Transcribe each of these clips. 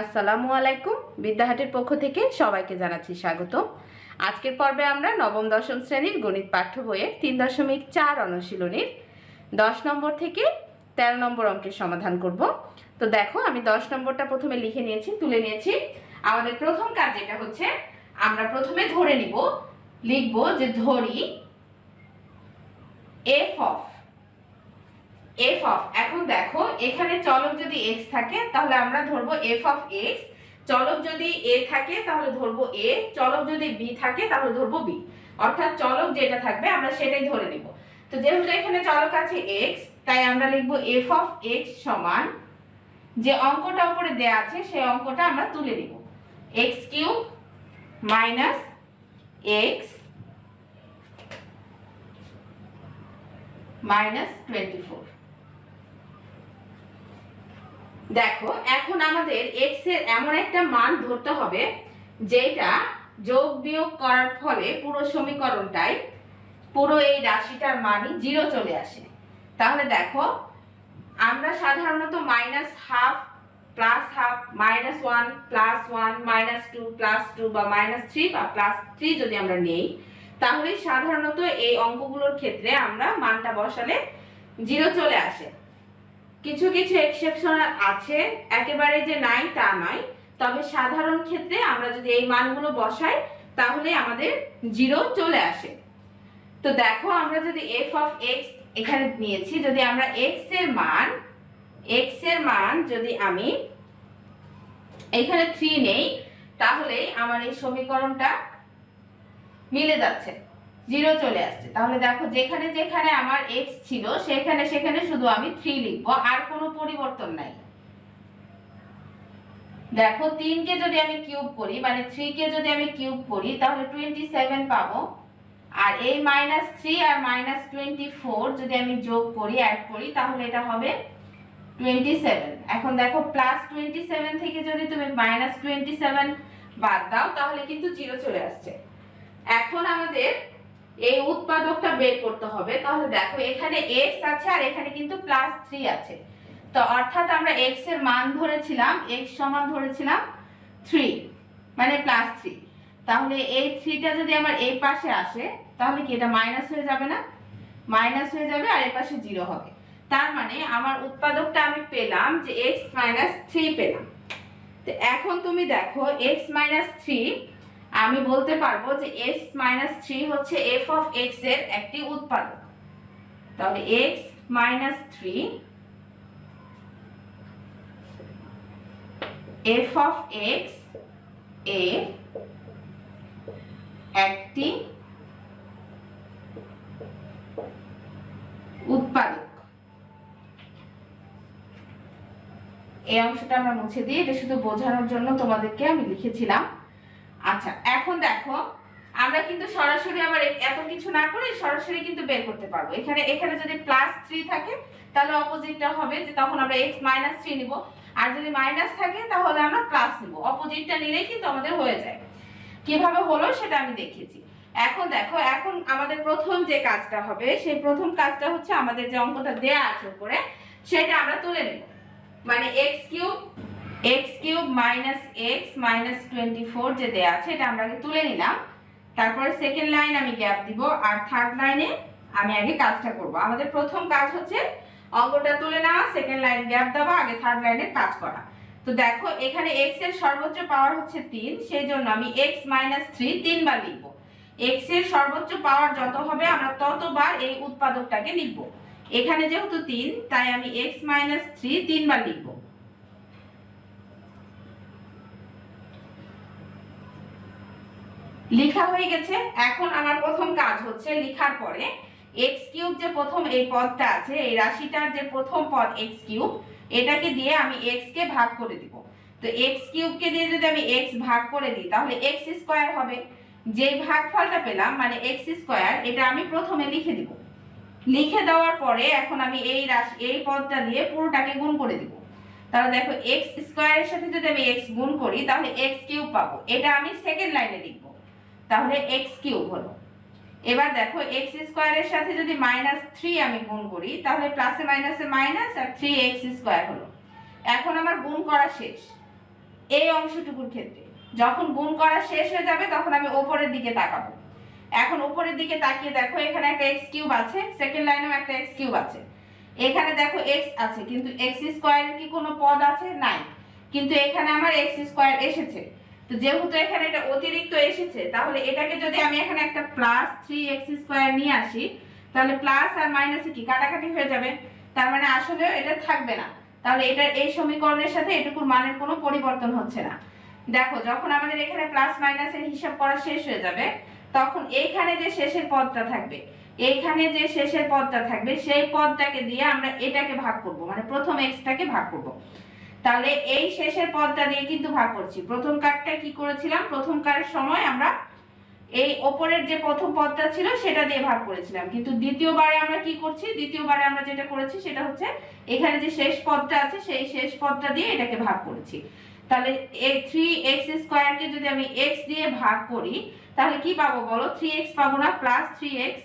আসসালামু আলাইকুম। বিদ্যাহাটের পক্ষ থেকে সবাইকে জানাচ্ছি স্বাগত আজকের পর্বে আমরা নবম, দশম শ্রেণির গণিত পাঠ্য বইয়ের তিন দশমিক চার অনুশীলনীর দশ নম্বর থেকে তেরো নম্বর অঙ্কের সমাধান করব। তো দেখো, আমি দশ নম্বরটা প্রথমে লিখে নিয়েছি, তুলে নিয়েছি। আমাদের প্রথম কাজ যেটা হচ্ছে, আমরা প্রথমে ধরে নিব, লিখব যে ধরি এফ অফ এফ অফ এখন দেখো, এখানে চলক যদি এক্স থাকে, তাহলে আমরা ধরবো এফ অফ এক্স চলক যদি এ থাকে, তাহলে ধরবো এ চলক যদি বি থাকে, তাহলে ধরবো বি অর্থাৎ চলক যেটা থাকবে, আমরা সেটাই ধরে নিব। তো যেহেতু এখানে চলক আছে এক্স তাই আমরা লিখব এফ অফ এক্স সমান, যে অঙ্কটা উপরে দেয়া আছে, সেই অঙ্কটা আমরা তুলে নিব। X cube minus x minus twenty four. দেখো, এখন আমাদের এক্সের এমন একটা মান ধরতে হবে, যেটা যোগ বিয়োগ করার ফলে পুরো সমীকরণটাই পুরো এই রাশিটার মানই জিরো চলে আসে। তাহলে দেখো, আমরা সাধারণত minus half plus half minus one plus one minus two plus two বা মাইনাস থ্রি বা প্লাস থ্রি যদি আমরা নেই তাহলে সাধারণত এই অঙ্কগুলোর ক্ষেত্রে আমরা মানটা বসালে জিরো চলে আসে। কিছু কিছু এক্সেপশন আছে, একেবারে যে নাই তা নয় তবে সাধারণ ক্ষেত্রে আমরা যদি এই মানগুলো বসাই, তাহলে আমাদের জিরো চলে আসে। তো দেখো, আমরা যদি এফ অফ এক্স এখানে নিয়েছি, যদি আমরা এক্সের মান এক্সের মান যদি আমি এখানে থ্রি নেই, তাহলে আমার এই সমীকরণটা মিলে যাচ্ছে। জিরো চলে আসছে। তাহলে দেখো, যেখানে যেখানে আমার এক্স ছিল, সেখানে সেখানে শুধু আমি থ্রি লিখব, আর কোনো পরিবর্তন নাই। দেখো তিনকে যদি আমি কিউব করি মানে থ্রি কে যদি আমি কিউব করি, তাহলে টোয়েন্টি সেভেন পাবো। আর এই মাইনাস থ্রি আর মাইনাস টোয়েন্টি ফোর যদি আমি যোগ করি অ্যাড করি, তাহলে এটা হবে টোয়েন্টি সেভেন এখন দেখো প্লাস টোয়েন্টি সেভেন থেকে যদি তুমি মাইনাস টোয়েন্টি সেভেন বাদ দাও, তাহলে কিন্তু জিরো চলে আসছে। এখন আমাদের এই উৎপাদকটা বের করতে হবে। তাহলে দেখো, এখানে এক্স আছে আর এখানে কিন্তু প্লাস থ্রি আছে। তো অর্থাৎ আমরা এক্সের মান ধরেছিলাম এক্স সমান ধরেছিলাম থ্রি মানে প্লাস থ্রি তাহলে এই থ্রিটা যদি আমার এই পাশে আসে, তাহলে কি এটা মাইনাস হয়ে যাবে না? মাইনাস হয়ে যাবে আর এই পাশে জিরো হবে। তার মানে আমার উৎপাদকটা আমি পেলাম যে এক্স মাইনাস থ্রি পেলাম। তো এখন তুমি দেখো এক্স মাইনাস থ্রি আমি বলতে পারব যে এক্স মাইনাস থ্রি হচ্ছে এফ অফ এক্সের একটি উৎপাদক। তাহলে x minus three f of x এ একটি উৎপাদক। এই অংশটা আমরা মুছে দিই এটা শুধু বোঝানোর জন্য তোমাদেরকে আমি লিখেছিলাম। আচ্ছা এখন দেখো, আমরা কিন্তু সরাসরি আবার এত কিছু না করে সরাসরি কিন্তু বের করতে পারব। এখানে এখানে যদি প্লাস থ্রি থাকে, তাহলে অপোজিটটা হবে যে তখন আমরা এক্স মাইনাস থ্রি নিব। আর যদি মাইনাস থাকে, তাহলে আমরা প্লাস নিব। অপোজিটটা নিলেই কিন্তু আমাদের হয়ে যায়। কীভাবে হলো সেটা আমি দেখিয়েছি। এখন দেখো, এখন আমাদের প্রথম যে কাজটা হবে, সেই প্রথম কাজটা হচ্ছে আমাদের যে অঙ্কটা দেয়া আছে উপরে, সেটা আমরা তুলে নেব। মানে x cube x cube minus x minus twenty four যে দেয়া আছে, এটা আমরা আগে তুলে নিলাম। তারপরে সেকেন্ড লাইন আমি গ্যাপ দিব, আর থার্ড লাইনে আমি আগে কাজটা করব। আমাদের প্রথম কাজ হচ্ছে অঙ্কটা তুলে নেওয়া সেকেন্ড লাইন গ্যাপ দেওয়া, আগে থার্ড লাইনের কাজ করা। তো দেখো, এখানে এক্সের সর্বোচ্চ পাওয়ার হচ্ছে তিন, সেই জন্য আমি এক্স মাইনাস থ্রি তিনবার লিখব। এক্সের সর্বোচ্চ পাওয়ার যত হবে, আমরা ততবার এই উৎপাদকটাকে লিখব। এখানে যেহেতু তিন, তাই আমি এক্স মাইনাস থ্রি তিনবার লিখব। লেখা হয়ে গেছে। এখন আমার প্রথম কাজ হচ্ছে লেখার পরে এক্স কিউব যে প্রথম এই পদটা আছে, এই রাশিটার যে প্রথম পদ এক্স কিউব, এটাকে দিয়ে আমি এক্স কে ভাগ করে দিব। তো এক্স কিউবকে দিয়ে যদি আমি এক্স ভাগ করে দিই, তাহলে এক্স স্কোয়ার হবে। যে ভাগফলটা পেলাম মানে এক্স স্কোয়ার এটা আমি প্রথমে লিখে দিব। লিখে দেওয়ার পরে এখন আমি এই রাশি, এই পদটা দিয়ে পুরোটাকে গুণ করে দিব। তাহলে দেখো এক্স স্কোয়ারের সাথে যদি আমি এক্স গুণ করি, তাহলে এক্স কিউব পাবো। এটা আমি সেকেন্ড লাইনে লিখব। তাহলে এক্স কিউব হলো। এবার দেখো এক্স স্কোয়ারের সাথে যদি মাইনাস থ্রি আমি গুণ করি, তাহলে প্লাসে মাইনাসে মাইনাস আর থ্রি এক্স স্কোয়ার হলো। এখন আমার গুণ করা শেষ। এই অংশটুকুর ক্ষেত্রে। যখন গুণ করা শেষ হয়ে যাবে, তখন আমি ওপরের দিকে তাকাবো। এখন উপরের দিকে তাকিয়ে দেখো, এখানে একটা এক্স কিউব আছে সেকেন্ড লাইনেও একটা এক্স কিউব আছে। এখানে দেখো এক্স আছে, কিন্তু এক্স স্কোয়ারের কি কোনো পদ আছে? নাই। কিন্তু এখানে আমার এক্স স্কোয়ার এসেছে। তো যেহেতু এখানে এটা অতিরিক্ত এসেছে, তাহলে এটাকে যদি আমি এখানে একটা প্লাস থ্রি এক্স স্কোয়ার নিয়ে আসি, তাহলে প্লাস আর মাইনাসে কি? কাটাকাটি হয়ে যাবে। তার মানে আসলে এটা থাকবে না। তাহলে এটার এই সমীকরণের সাথে এটুকুর মানের কোনো পরিবর্তন হচ্ছে না। দেখো, যখন আমাদের এখানে প্লাস মাইনাসের হিসাব করা শেষ হয়ে যাবে, তখন এইখানে যে শেষের পদটা থাকবে এইখানে যে শেষের পদটা থাকবে, সেই পদটাকে দিয়ে আমরা এটাকে ভাগ করব। মানে প্রথম এক্সটাকে ভাগ করব। তাহলে এই শেষের পদটা দিয়ে কিন্তু ভাগ করছি। প্রথম কার্ডটা কি করেছিলাম? প্রথম কার্ডের সময় আমরা এই ওপরের যে প্রথম পদটা ছিল, সেটা দিয়ে ভাগ করেছিলাম। কিন্তু দ্বিতীয়বারে আমরা কি করছি? দ্বিতীয়বারে আমরা যেটা করেছি, সেটা হচ্ছে এখানে যে শেষ পদটা আছে, সেই শেষ পদটা দিয়ে এটাকে ভাগ করেছি। তাহলে এই থ্রি এক্স স্কোয়ারকে যদি আমি এক্স দিয়ে ভাগ করি, তাহলে কি পাবো বলো? থ্রি এক্স পাবো না প্লাস থ্রি এক্স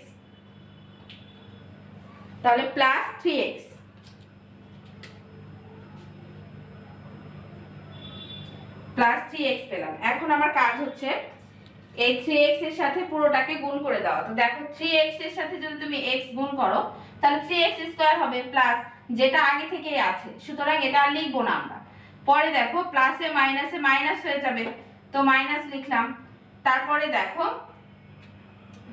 তাহলে plus three x plus three x পেলাম। এখন আমার কাজ হচ্ছে এই থ্রি এক্সের সাথে পুরোটাকে গুণ করে দেওয়া। তো দেখো থ্রি এক্সের সাথে যদি তুমি এক্স গুণ করো, তাহলে থ্রি এক্স স্কোয়ার হবে প্লাস যেটা আগে থেকেই আছে। সুতরাং এটা আর লিখব না আমরা। পরে দেখো প্লাসে মাইনাসে মাইনাস হয়ে যাবে। তো মাইনাস লিখলাম। তারপরে দেখো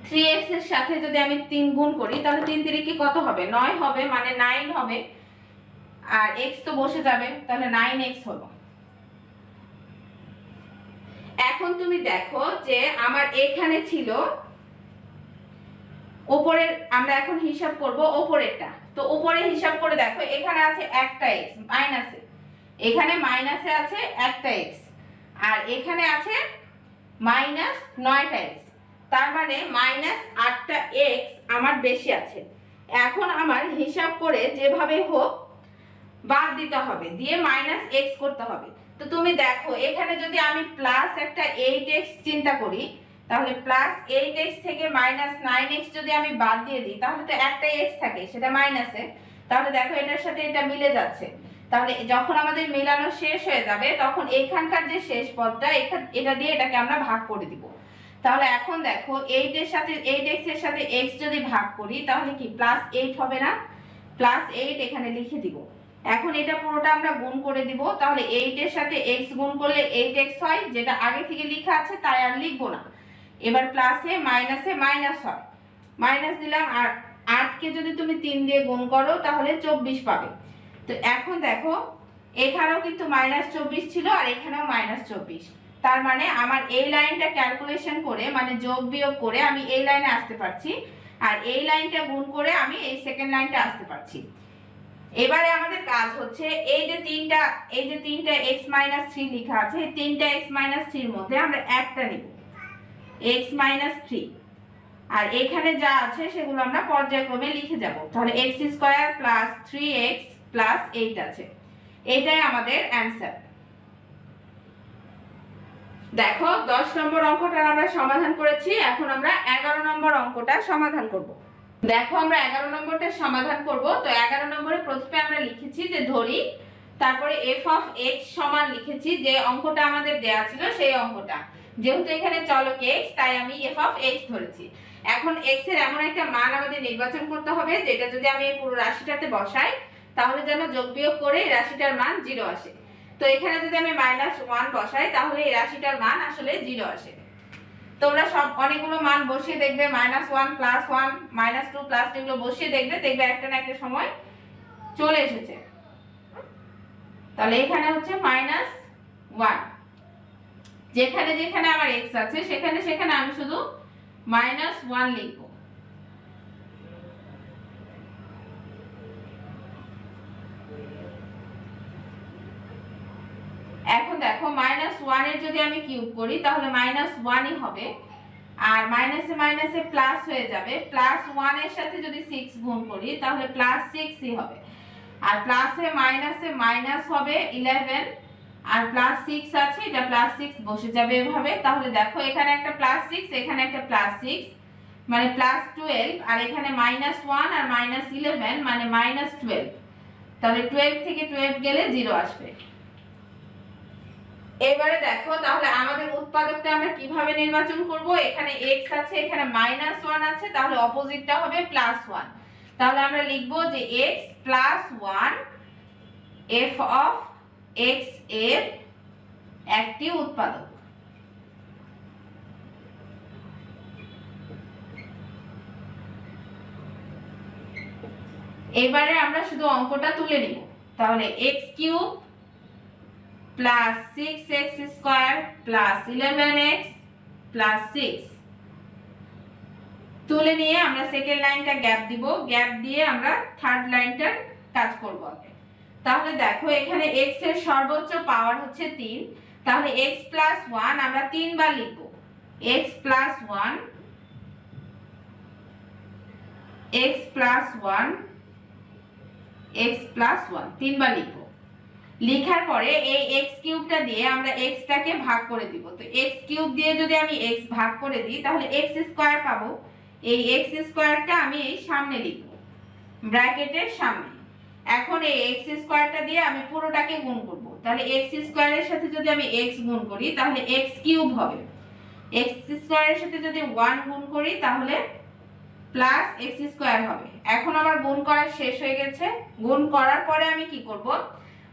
থ্রি এক্সের সাথে যদি আমি তিন গুণ করি, তাহলে তিন তিরিকে কত হবে? নয় হবে মানে নাইন হবে। আর এক্স তো বসে যাবে, তাহলে নাইন এক্স হলো। এখন তুমি দেখো যে আমার এখানে ছিল ওপরের, আমরা এখন হিসাব করব ওপরেরটা। তো ওপরে হিসাব করে দেখো, এখানে আছে একটা এক্স মাইনাসে এখানে মাইনাসে আছে একটা এক্স আর এখানে আছে মাইনাস নয়টা এক্স তার মানে মাইনাস আটটা এক্স আমার বেশি আছে। এখন আমার হিসাব করে যেভাবে হোক বাদ দিতে হবে, দিয়ে মাইনাস এক্স করতে হবে। তো তুমি দেখো, এখানে যদি আমি প্লাস একটা এইট এক্স চিন্তা করি, তাহলে প্লাস এইট এক্স থেকে মাইনাস নাইন এক্স যদি আমি বাদ দিয়ে দিই, তাহলে তো একটা এক্স থাকে, সেটা মাইনাসে তাহলে দেখো এটার সাথে এটা মিলে যাচ্ছে। তাহলে যখন আমাদের মেলানো শেষ হয়ে যাবে, তখন এখানকার যে শেষ পদটা এটা দিয়ে এটাকে আমরা ভাগ করে দিব। তাহলে এখন দেখো এইট এর সাথে এইট এক্সের সাথে এক্স যদি ভাগ করি, তাহলে কি প্লাস এইট হবে না? প্লাস এইট এখানে লিখে দিব। এখন এটা পুরোটা আমরা গুণ করে দিব। তাহলে এইট এর সাথে এক্স গুণ করলে এইট এক্স হয়, যেটা আগে থেকে লেখা আছে তাই আর লিখব না। এবার প্লাসে মাইনাসে মাইনাস হয়। মাইনাস দিলাম, আর আটকে যদি তুমি তিন দিয়ে গুণ করো, তাহলে চব্বিশ পাবে। তো এখন দেখো, এখানেও কিন্তু মাইনাস চব্বিশ ছিল, আর এখানেও মাইনাস চব্বিশ। তার মানে আমার এই লাইনটা ক্যালকুলেশন করে মানে যোগ বিয়োগ করে, আমি এই লাইনে আসতে পারছি। আর এই লাইনটা গুণ করে আমি এই সেকেন্ড লাইনটা আসতে পারছি। এবারে আমাদের কাজ হচ্ছে এই যে তিনটা, এই যে তিনটা এক্স মাইনাস থ্রি লেখা আছে, এই তিনটা এক্স মাইনাস থ্রির মধ্যে আমরা একটা নিব। এক্স মাইনাস থ্রি আর এখানে যা আছে সেগুলো আমরা পর্যায়ক্রমে লিখে যাব। তাহলে x square plus three x plus eight আছে। এটাই আমাদের অ্যান্সার দেখো, দশ নম্বর অঙ্কটা আমরা সমাধান করেছি। এখন আমরা এগারো নম্বর অঙ্কটা সমাধান করব। দেখো আমরা এগারো নম্বরটা সমাধান করব। তো এগারো নম্বরে প্রথমে আমরা লিখেছি যে ধরি, তারপরে এফ অফ এক্স সমান লিখেছি যে অঙ্কটা আমাদের দেয়া ছিল সেই অঙ্কটা। যেহেতু এখানে চলক এক্স তাই আমি এফ অফ এক্স ধরেছি। এখন এক্সের এমন একটা মান আমাদের নির্বাচন করতে হবে, যেটা যদি আমি এই পুরো রাশিটাতে বসাই, তাহলে যেন যোগ বিয়োগ করে এই রাশিটার মান জিরো আসে। তো এখানে যদি আমি মাইনাস ওয়ান বসাই, তাহলে এই রাশিটার মান আসলে জিরো আসে। তোমরা সব অনেকগুলো মান বসিয়ে দেখবে minus one plus one minus two plus এগুলো বসিয়ে দেখবে দেখবে একটা না একটা সময় চলে এসেছে। তাহলে এখানে হচ্ছে মাইনাস ওয়ান যেখানে যেখানে আমার এক্স আছে, সেখানে সেখানে আমি শুধু মাইনাস ওয়ান লিখব এখন দেখো মাইনাস ওয়ানের যদি আমি কিউব করি, তাহলে মাইনাস ওয়ানই হবে। আর মাইনাসে মাইনাসে প্লাস হয়ে যাবে। প্লাস ওয়ানের সাথে যদি সিক্স গুণ করি, তাহলে প্লাস সিক্সই হবে। আর প্লাসে মাইনাসে মাইনাস হবে ইলেভেন আর প্লাস সিক্স আছে, এটা প্লাস সিক্স বসে যাবে এভাবে। তাহলে দেখো, এখানে একটা প্লাস সিক্স এখানে একটা প্লাস সিক্স মানে প্লাস টুয়েলভ আর এখানে মাইনাস ওয়ান আর মাইনাস ইলেভেন মানে মাইনাস টুয়েলভ তাহলে টুয়েলভ থেকে টুয়েলভ গেলে জিরো আসবে। এবারে দেখো, তাহলে আমাদের উৎপাদকটা আমরা কীভাবে নির্বাচন করব? এখানে x আছে, এখানে মাইনাস ওয়ান আছে, তাহলে অপোজিটটা হবে প্লাস ওয়ান তাহলে আমরা লিখব যে x plus one f of এক্সের একটি উৎপাদক। এবারে আমরা শুধু অঙ্কটা তুলে নিব। তাহলে x cube plus six x square plus eleven x plus six তুলে নিয়ে আমরা সেকেন্ড লাইনটা গ্যাপ দিব। গ্যাপ দিয়ে আমরা থার্ড লাইনটার কাজ করব তাহলে দেখো, এখানে এক্সের সর্বোচ্চ পাওয়ার হচ্ছে তিন। তাহলে এক্স প্লাস ওয়ান আমরা তিনবার লিখব। X plus one x plus one x plus one তিনবার লিখব। লিখার পরে এই এক্স কিউবটা দিয়ে আমরা এক্সটাকে ভাগ করে দিব। তো এক্স কিউব দিয়ে যদি আমি এক্স ভাগ করে দিই, তাহলে এক্স স্কোয়ার পাবো। এই এক্স স্কোয়ারটা আমি এই সামনে লিখব, ব্র্যাকেটের সামনে। এখন এই এক্স স্কোয়ারটা দিয়ে আমি পুরোটাকে গুণ করব। তাহলে এক্স স্কোয়ারের সাথে যদি আমি এক্স গুণ করি, তাহলে এক্স কিউব হবে। এক্স স্কোয়ারের সাথে যদি ওয়ান গুণ করি, তাহলে প্লাস এক্স স্কোয়ার হবে। এখন আমার গুণ করা শেষ হয়ে গেছে। গুণ করার পরে আমি কি করব?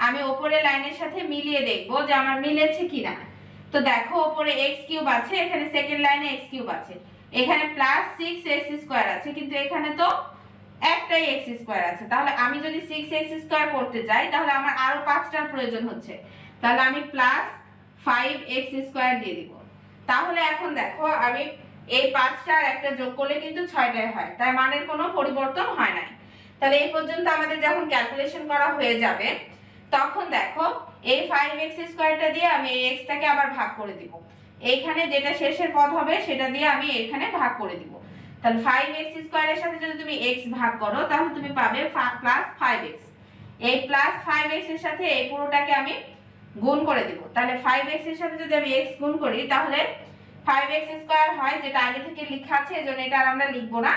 আমি ওপরে লাইনের সাথে মিলিয়ে দেখব যে আমার মিলেছে কিনা। তো দেখো ওপরে এক্স কিউব আছে, এখানে সেকেন্ড লাইনে এক্স কিউব আছে। এখানে প্লাস সিক্স এক্স স্কোয়ার আছে, কিন্তু এখানে তো একটাই এক্স স্কোয়ার আছে। তাহলে আমি যদি সিক্স এক্স স্কোয়ার করতে যাই, তাহলে আমার আরও পাঁচটার প্রয়োজন হচ্ছে। তাহলে আমি প্লাস ফাইভ এক্স স্কোয়ার দিয়ে দিব। তাহলে এখন দেখো আমি এই পাঁচটা আর একটা যোগ করলে কিন্তু ছয়টাই হয়। তাই মানের কোনো পরিবর্তন হয় নাই। তাহলে এই পর্যন্ত আমাদের যখন ক্যালকুলেশন করা হয়ে যাবে তখন দেখো, এই ফাইভ এক্স স্কোয়ারটা দিয়ে আমি এই এক্সটাকে আবার ভাগ করে দিব। এইখানে যেটা শেষের পদ হবে, সেটা দিয়ে আমি এখানে ভাগ করে দিব। তাহলে ফাইভ এক্স স্কোয়ারের সাথে যদি তুমি এক্স ভাগ করো, তাহলে তুমি পাবে প্লাস ফাইভ এক্স এই প্লাস ফাইভ এক্সের সাথে এই পুরোটাকে আমি গুণ করে দিব। তাহলে ফাইভ এক্সের সাথে যদি আমি এক্স গুণ করি, তাহলে ফাইভ এক্স স্কোয়ার হয়, যেটা আগে থেকে লেখা আছে, এজন্য এটা আর আমরা লিখব না।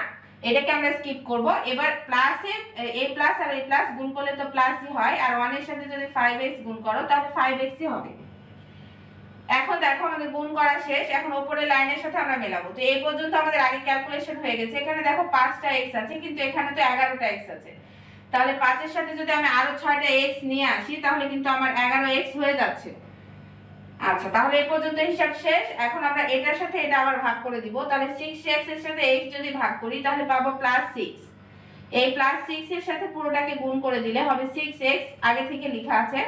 এটাকে আমরা স্কিপ করব। এবার প্লাসে এ প্লাস আর এ প্লাস গুণ করলে তো প্লাসই হয়, আর ওয়ানের সাথে যদি ফাইভ এক্স গুণ করো, তাহলে ফাইভ এক্সই হবে। এখন দেখো আমাদের গুণ করা শেষ, এখন উপরে লাইনের সাথে আমরা মেলাবো। তো এই পর্যন্ত আমাদের আগে ক্যালকুলেশন হয়ে গেছে। এখানে দেখো পাঁচটা এক্স আছে, কিন্তু এখানে তো এগারোটা এক্স আছে। তাহলে পাঁচের সাথে যদি আমি আরও ছয়টা এক্স নিয়ে আসি, তাহলে কিন্তু আমার এগারো এক্স হয়ে যাচ্ছে। আচ্ছা তাহলে এই পর্যন্ত হিসাব শেষ। এখন আমরা এটার সাথে এটা আবার ভাগ করে দিব। তাহলে সিক্স এক্সের সাথে এক্স যদি ভাগ করি, তাহলে পাবো প্লাস সিক্স এই প্লাস সিক্স এর সাথে পুরোটাকে গুণ করে দিলে হবে সিক্স এক্স আগে থেকে লেখা আছে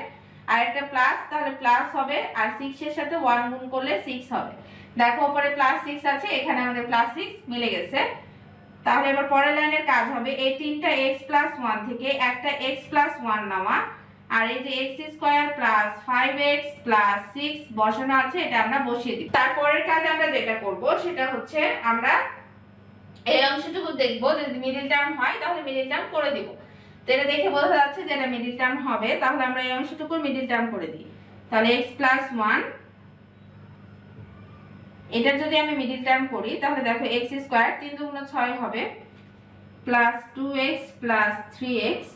আর একটা প্লাস তাহলে প্লাস হবে। আর সিক্স এর সাথে ওয়ান গুণ করলে সিক্স হবে। দেখো উপরে প্লাস সিক্স আছে, এখানে আমাদের প্লাস সিক্স মিলে গেছে। তাহলে এবার পরের লাইনের কাজ হবে। এই তিনটা এক্স প্লাস ওয়ান থেকে একটা এক্স প্লাস ওয়ান নেওয়া। আর এই যে x square plus five x plus six বসানো আছে, এটা আমরা বসিয়ে দিব। তারপরের কাজ আমরা যেটা করব, সেটা হচ্ছে আমরা এই অংশটুকু দেখব, যদি মিডিল টার্ম হয়, তাহলে মিডিল টার্ম করে দিব। তো এটা দেখে বোঝা যাচ্ছে যে এটা মিডিল টার্ম হবে, তাহলে আমরা এই অংশটুকু মিডিল টার্ম করে দিই। তাহলে এক্স প্লাস ওয়ান এটার যদি আমি মিডিল টার্ম করি, তাহলে দেখো এক্স স্কোয়ার তিন দুগুণ ছয় হবে plus two x plus three x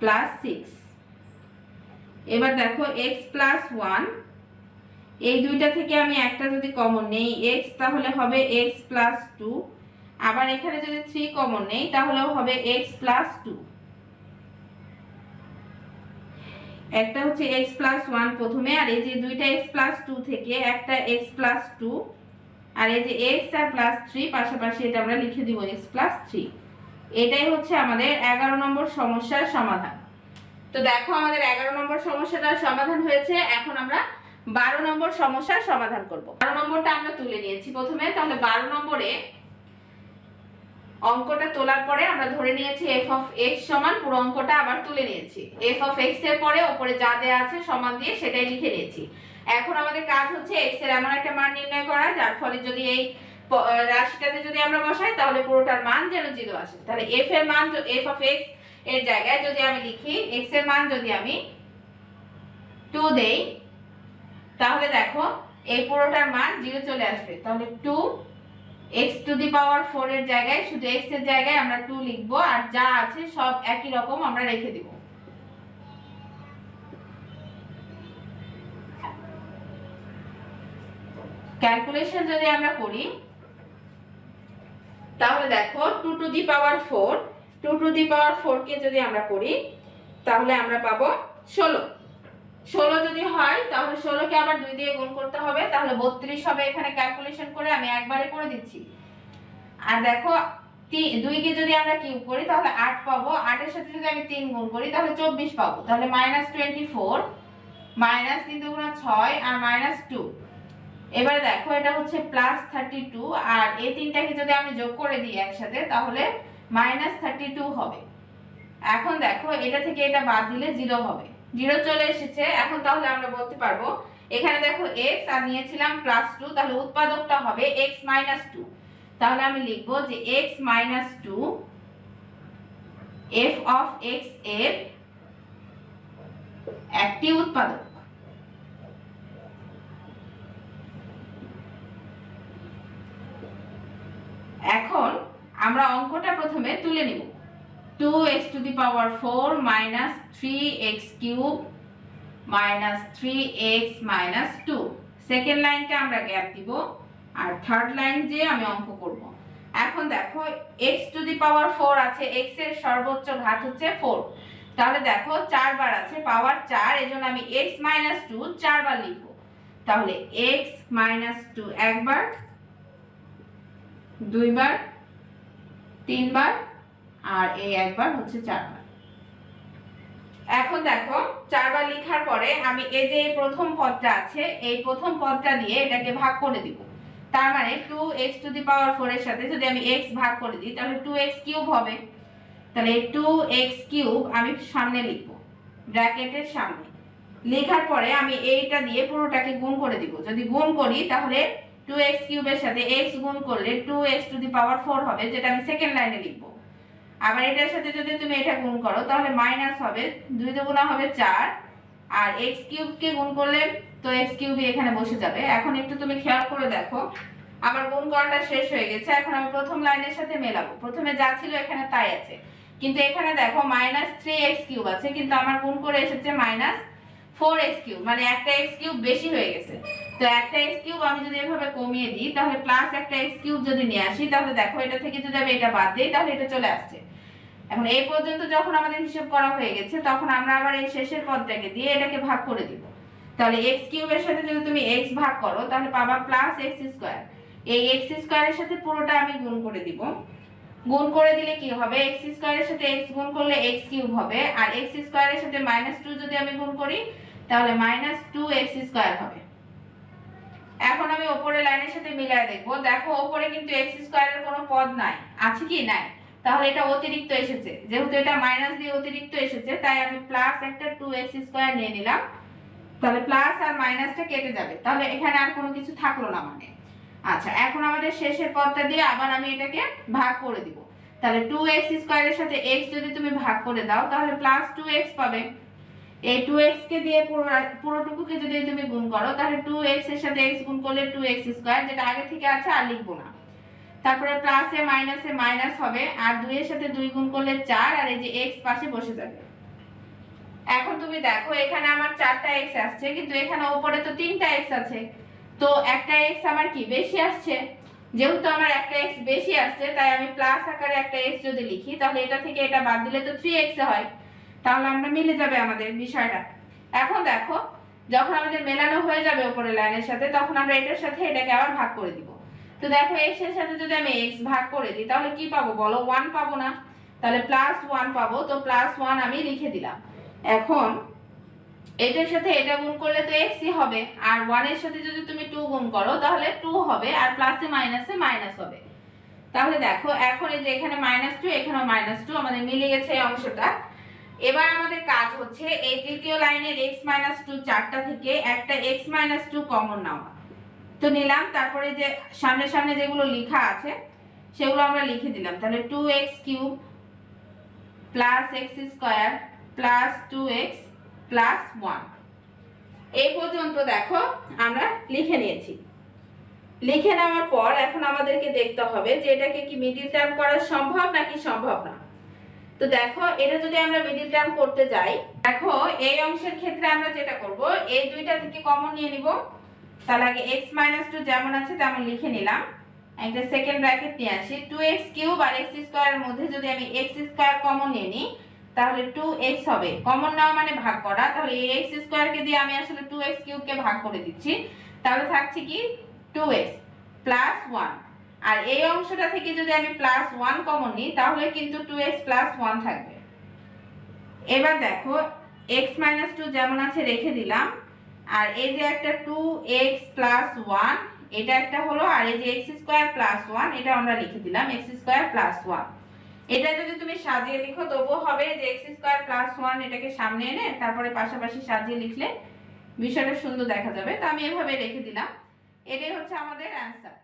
plus six এবার দেখো এক্স প্লাস ওয়ান এই দুইটা থেকে আমি একটা যদি কমন নেই এক্স তাহলে হবে এক্স প্লাস টু আবার এখানে যদি থ্রি কমন নেই, তাহলেও হবে এক্স প্লাস টু একটা হচ্ছে এক্স প্লাস ওয়ান প্রথমে, আর এই যে দুইটা এক্স প্লাস টু থেকে, একটা এক্স প্লাস টু আর এই যে এক্স আর প্লাস থ্রি পাশাপাশি এটা আমরা লিখে দিব এক্স প্লাস থ্রি এটাই হচ্ছে আমাদের এগারো নম্বর সমস্যার সমাধান। তো দেখো আমাদের এগারো নম্বর সমস্যাটার সমাধান হয়েছে, এখন আমরা বারো নম্বর সমস্যার সমাধান করব। বারো নম্বরটা আমরা তুলে নিয়েছি প্রথমে, তাহলে বারো নম্বরে অঙ্কটা তোলার পরে আমরা ধরে নিয়েছি এফ অফ এক্স সমান, পুরো অঙ্কটা আবার তুলে নিয়েছি। এফ অফ এক্সের পরে ওপরে যা দেওয়া আছে সমান দিয়ে সেটাই লিখে নিয়েছি। এখন আমাদের কাজ হচ্ছে এক্সের এমন একটা মান নির্ণয় করা, যার ফলে যদি এই রাশিটাতে যদি আমরা বসাই, তাহলে পুরোটার মান যেন জিরো আসে। তাহলে এফ এর মান এফ অফ এক্সের জায়গায় যদি আমি লিখি এক্সের মান যদি আমি টু দেই, তাহলে দেখো, এই পুরোটার মান জিরো চলে আসবে। তাহলে two x to the power four এর জায়গায়, শুধু এক্সের জায়গায় আমরা টু লিখব, আর যা আছে সব একই রকম আমরা রেখে দিব। ক্যালকুলেশন যদি আমরা করি তাহলে দেখো two to the power four two to the power ফোরকে যদি আমরা করি, তাহলে আমরা পাবো ষোলো। ষোলো যদি হয়, তাহলে ষোলোকে আবার দুই দিয়ে গুণ করতে হবে, তাহলে বত্রিশ হবে এখানে ক্যালকুলেশন করে, আমি একবারে করে দিচ্ছি। আর দেখো দুইকে যদি আমরা কিউব করি, তাহলে আট পাবো, আটের সাথে যদি আমি তিন গুণ করি, তাহলে চব্বিশ পাবো। তাহলে মাইনাস টোয়েন্টি ফোর মাইনাস তিন দুগুণা ছয়, আর মাইনাস টু এবারে দেখো, এটা হচ্ছে প্লাস থার্টি টু আর এই তিনটাকে যদি আমি যোগ করে দিই একসাথে, তাহলে মাইনাস থার্টি টু হবে। এখন দেখো, এটা থেকে এটা বাদ দিলে জিরো হবে। জিরো চলে এসেছে, এখন তাহলে আমরা বলতে পারব, এখানে দেখো এক্স আর নিয়েছিলাম প্লাস টু তাহলে উৎপাদকটা হবে এক্স মাইনাস টু তাহলে আমি লিখব যে x minus two f of এক্সের একটি উৎপাদক। এখন আমরা অঙ্কটা প্রথমে তুলে নিব। Two x to the power four minus three x cube minus three x minus two second লাইনটা আমরা গ্যাপ দিব আর থার্ড লাইন যে আমি অঙ্ক করব। এখন দেখো x to the power four আছে এক্সের সর্বোচ্চ ঘাত হচ্ছে ফোর তাহলে দেখো, চারবার আছে পাওয়ার চার এই জন্য আমি এক্স মাইনাস টু চারবার লিখব। তাহলে এক্স মাইনাস টু একবার দুইবার, তিনবার আর এই একবার হচ্ছে চারবার। এখন দেখো, চারবার লেখার পরে আমি এই যে প্রথম পদটা আছে, এই প্রথম পদটা দিয়ে এটাকে ভাগ করে দিব। তার মানে two x to the power four এর সাথে যদি আমি এক্স ভাগ করে দিই, তাহলে টু এক্স কিউব হবে। তাহলে টু এক্স কিউব আমি সামনে লিখব, ব্র্যাকেটের সামনে। লেখার পরে আমি এইটা দিয়ে পুরোটাকে গুণ করে দিব। যদি গুণ করি, তাহলে টু এক্স কিউবের সাথে এক্স গুণ করলে two x to the power four হবে, যেটা আমি সেকেন্ড লাইনে লিখব। আবার এটার সাথে যদি তুমি এটা গুণ করো, তাহলে মাইনাস হবে, দুই দুগুণা হবে চার, আর এক্স কিউবকে গুণ করলে তো এক্স কিউবই এখানে বসে যাবে। এখন একটু তুমি খেয়াল করে দেখো, আমার গুণ করাটা শেষ হয়ে গেছে, এখন আমি প্রথম লাইনের সাথে মেলাবো। প্রথমে যা ছিল এখানে তাই আছে। কিন্তু এখানে দেখো মাইনাস থ্রি এক্স কিউব আছে, কিন্তু আমার গুণ করে এসেছে মাইনাস ফোর এক্স কিউব মানে একটা এক্স কিউব বেশি হয়ে গেছে। তো একটা এক্স কিউব আমি যদি এভাবে কমিয়ে দিই, তাহলে প্লাস একটা এক্স কিউব যদি নিয়ে আসি, তাহলে দেখো এটা থেকে যদি আমি এটা বাদ দিই, তাহলে এটা চলে আসছে। এখন এই পর্যন্ত যখন আমাদের হিসাব করা হয়ে গেছে, তখন আমরা আবার এই শেষের পদটাকে দিয়ে এটাকে ভাগ করে দিব। তাহলে এক্স কিউবের সাথে যদি তুমি এক্স ভাগ করো, তাহলে পাবা প্লাস এক্স স্কোয়ার এই এক্স স্কোয়ারের সাথে পুরোটা আমি গুণ করে দিব। গুণ করে দিলে কি হবে? এক্স স্কোয়ারের সাথে এক্স গুণ করলে এক্স কিউব হবে। আর এক্স স্কোয়ারের সাথে মাইনাস টু যদি আমি গুণ করি, তাহলে মাইনাস টু এক্স স্কোয়ার হবে। এখন আমি ওপরের লাইনের সাথে মিলায় দেখব। দেখো, ওপরে কিন্তু এক্স স্কোয়ারের কোনো পদ নাই। আছে কি? নাই। তাহলে এটা অতিরিক্ত এসেছে। যেহেতু এটা মাইনাস দিয়ে অতিরিক্ত এসেছে, তাই আমি প্লাস একটা টু এক্স স্কোয়ার নিয়ে নিলাম। তাহলে প্লাস আর মাইনাসটা কেটে যাবে। তাহলে এখানে আর কোনো কিছু থাকল না মানে। আচ্ছা এখন আমাদের শেষের পদটা দিয়ে আবার আমি এটাকে ভাগ করে দিব। তাহলে টু এক্স স্কোয়ারের সাথে এক্স যদি তুমি ভাগ করে দাও, তাহলে প্লাস টু এক্স পাবে। এই টু এক্স কে দিয়ে পুরো পুরোটুকুকে যদি তুমি গুণ করো, তাহলে টু এক্সের সাথে এক্স গুণ করলে টু এক্স স্কোয়ার যেটা আগে থেকে আছে আর লিখব না। তারপরে প্লাসে মাইনাসে মাইনাস হবে, আর দুইয়ের সাথে দুই গুণ করলে চার, আর এই যে এক্স পাশে বসে যাবে। এখন তুমি দেখো, এখানে আমার চারটা এক্স আসছে, কিন্তু এখানে উপরে তো তিনটা এক্স আছে। তো একটা এক্স আমার কি, বেশি আসছে? যেহেতু আমার একটা এক্স বেশি আসছে, তাই আমি প্লাস আকারে একটা এক্স যদি লিখি, তাহলে এটা থেকে এটা বাদ দিলে তো থ্রি এক্স হয়। তাহলে আমরা মিলে যাবে আমাদের বিষয়টা। এখন দেখো, যখন আমাদের মেলানো হয়ে যাবে উপরের লাইনের সাথে, তখন আমরা এটার সাথে এটাকে আবার ভাগ করে দিব। তো দেখো এক্সের সাথে যদি আমি এক্স ভাগ করে দিই, তাহলে কি পাবো বলো? ওয়ান পাবো না। তাহলে প্লাস ওয়ান পাবো, তো প্লাস ওয়ান আমি লিখে দিলাম। এখন এটার সাথে এটা গুণ করলে তো এক্সই হবে, আর ওয়ানের সাথে যদি তুমি টু গুণ করো, তাহলে টু হবে, আর প্লাসে মাইনাসে মাইনাস হবে। তাহলে দেখো, এখন এই যে এখানে মাইনাস টু এখানেও মাইনাস টু আমাদের মিলে গেছে এই অংশটা। এবার আমাদের কাজ হচ্ছে এই তৃতীয় লাইনের এক্স মাইনাস টু চারটা থেকে একটা এক্স মাইনাস টু কমন নেওয়া। তো নিলাম, তারপরে যে সামনে সামনে যেগুলো লেখা আছে, সেগুলো আমরা লিখে দিলাম। তাহলে two x cube plus x square plus two x plus one এই পর্যন্ত দেখো, আমরা লিখে নিয়েছি। লিখে নেওয়ার পর এখন আমাদেরকে দেখতে হবে যে এটাকে কি মিডিল টার্ম করা সম্ভব নাকি সম্ভব না। তো দেখো, এটা যদি আমরা মিডিল টার্ম করতে যাই, দেখো, এই অংশের ক্ষেত্রে আমরা যেটা করব, এই দুইটা থেকে কমন নিয়ে নিব। তাহলে আগে এক্স মাইনাস টু যেমন আছে তেমন লিখে নিলাম। একটা সেকেন্ড ব্র্যাকেট নিয়ে আসি। টু এক্স কিউব আর এক্স স্কোয়ারের মধ্যে যদি আমি এক্স স্কোয়ার কমন নিয়ে নিই, তাহলে টু এক্স হবে। কমন নেওয়া মানে ভাগ করা। তাহলে এই এক্স স্কোয়ারকে দিয়ে আমি আসলে টু এক্স কিউবকে ভাগ করে দিচ্ছি। তাহলে থাকছে কি টু এক্স প্লাস ওয়ান আর এই অংশটা থেকে যদি আমি প্লাস ওয়ান কমন নিই, তাহলে কিন্তু টু এক্স প্লাস ওয়ান থাকবে। এবার দেখো এক্স মাইনাস টু যেমন আছে রেখে দিলাম। আর এই যে একটা টু এক্স প্লাস ওয়ান এটা একটা হলো, আর এই যে এক্স স্কোয়ার প্লাস ওয়ান এটা আমরা লিখে দিলাম এক্স স্কোয়ার প্লাস ওয়ান এটা যদি তুমি সাজিয়ে লিখো, তবুও হবে যে এক্স স্কোয়ার প্লাস ওয়ান এটাকে সামনে এনে তারপরে পাশাপাশি সাজিয়ে লিখলে বিষয়টা সুন্দর দেখা যাবে। তো আমি এভাবে রেখে দিলাম। এটাই হচ্ছে আমাদের অ্যান্সার